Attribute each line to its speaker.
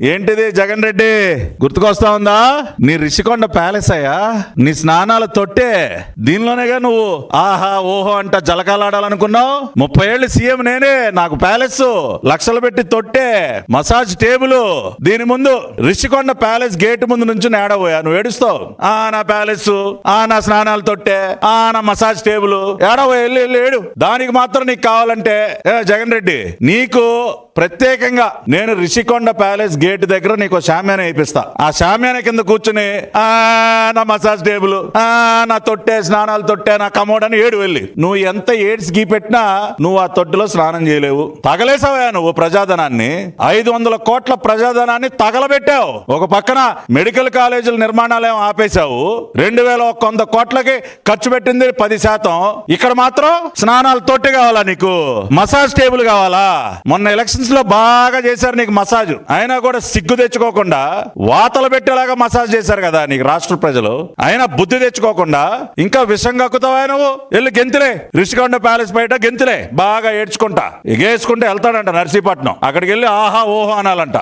Speaker 1: ఏంటిది జగన్ రెడ్డి? గుర్తుకొస్తా ఉందా? నీ రిషికొండ ప్యాలెస్ అయ్యా నీ స్నానాల తొట్టే. దీనిలోనేగా నువ్వు ఆహా ఓహో అంట జలకాలాడాలనుకున్నావు? ముప్పై ఏళ్ళు సీఎం నేనే నాకు ప్యాలెస్ లక్షలు పెట్టి తొట్టే మసాజ్ టేబుల్. దీని ముందు రిషికొండ ప్యాలెస్ గేట్ ముందు నుంచి ఏడబోయా నువ్వు ఏడుస్తావు? ఆ నా ప్యాలెస్ ఆ నా స్నానాల తొట్టే ఆ నా మసాజ్ టేబుల్. ఏడబోయా వెళ్ళి వెళ్ళి ఏడు. దానికి మాత్రం నీకు కావాలంటే జగన్ రెడ్డి నీకు ప్రత్యేకంగా నేను రిషికొండ ప్యాలెస్ గేట్ దగ్గర నీకు శామ్యాన వేయిస్తా ఆ శామ్యాన కింద కూర్చుని ఆ నా మసాజ్ టేబుల్ ఆ నా తొట్టే స్నానాలు తొట్టే నా కమోడ్ అని ఏడు వెళ్ళి. నువ్వు ఎంత ఏడ్స్ గీ పెట్టినా నువ్వు ఆ తొట్టిలో స్నానం చేయలేవు. తగలేసావా నువ్వు ప్రజాధనాన్ని? ఐదు వందల కోట్ల ప్రజాధనాన్ని తగలబెట్టావు. ఒక పక్కన మెడికల్ కాలేజీల నిర్మాణాలు ఏమో ఆపేశావు. రెండు వేల ఒక వంద కోట్లకి ఖర్చు పెట్టింది పది శాతం. ఇక్కడ మాత్రం స్నానాలు తొట్టి కావాలా నీకు? మసాజ్ టేబుల్ కావాలా? మొన్న ఎలక్షన్ ఎలక్షన్స్లో బాగా చేశారు నీకు మసాజ్. అయినా కూడా సిగ్గు తెచ్చుకోకుండా వాతలు పెట్టేలాగా మసాజ్ చేశారు కదా నీకు రాష్ట్ర ప్రజలు. అయినా బుద్ధి తెచ్చుకోకుండా ఇంకా విషం కక్కుతావా నువ్వు? వెళ్ళి గెంతులే. రిషికొండ ప్యాలెస్ బయట గెంతులే. బాగా ఏడ్చుకుంటా. ఎగేసుకుంటే వెళ్తాడంట నర్సీపట్నం. అక్కడికి వెళ్ళి ఆహా ఓహో అనాలంట.